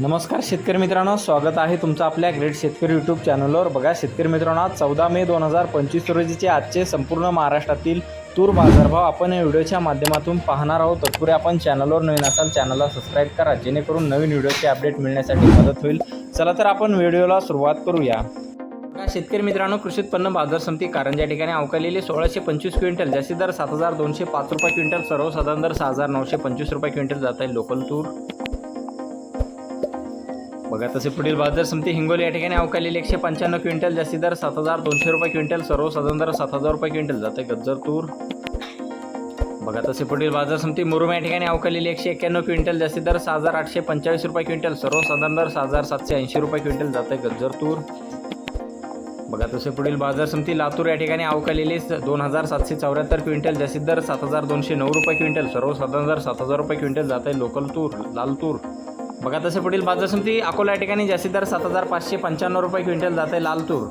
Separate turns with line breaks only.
नमस्कार शेतकरी मित्रांनो स्वागत आहे तुमचं आपल्या ग्रेट शेतकरी यूट्यूब चॅनलवर बघा शेतकरी मित्रांनो आज चौदा मे दोन हजार पंचवीस रोजीचे आजचे संपूर्ण महाराष्ट्रातील तूर बाजारभाव आपण या व्हिडिओच्या माध्यमातून पाहणार आहोत. तत्पुरे आपण चॅनलवर नवीन असाल चॅनलला सबस्क्राईब करा जेणेकरून नवीन व्हिडिओचे अपडेट मिळण्यासाठी मदत होईल. चला तर आपण व्हिडिओला सुरुवात करूया. शेतकरी मित्रांनो कृषी उत्पन्न बाजार समिती कारंजा या ठिकाणी अवकालेले सोळाशे पंचवीस क्विंटल जास्तीत दर सात हजार दोनशे पाच रुपये क्विंटल सर्वसाधारण दर सहा हजार नऊशे पंचवीस रुपये क्विंटल जात आहे लोकल तूर. बघा तसे पुढील बाजार समिती हिंगोली या ठिकाणी अवकालेली एकशे पंच्याण्णव क्विंटल जास्ती दर सात हजार दोनशे रुपये क्विंटल सर्वसाधारण दर सात हजार रुपये क्विंटल जाते गज्जर तूर. बघा तसे पुढील बाजार समिती मुरुम या ठिकाणी अवकालेली एकशे एक्क्याण्णव क्विंटल जास्ती दर सहा हजार आठशे पंचेचाळीस रुपये क्विंटल सर्वसाधारण दर सहा हजार सातशे ऐंशी रुपये क्विंटल जाते गज्जर तूर. बघा तसे पुढील बाजार समिती लातूर या ठिकाणी अवकालेली दोन हजार सातशे चौऱ्याहत्तर क्विंटल जास्तीत दर सात हजार दोनशे नऊ रुपये क्विंटल सर्वसाधारण दर सात हजार रुपये क्विंटल जात आहे लोकल तूर लाल तूर. बघा तसे पुढील बाजार समिती अकोला या ठिकाणी जास्तीत दर सात हजार पाचशे पंच्याण्णव रुपये क्विंटल जात आहे लाल तूर.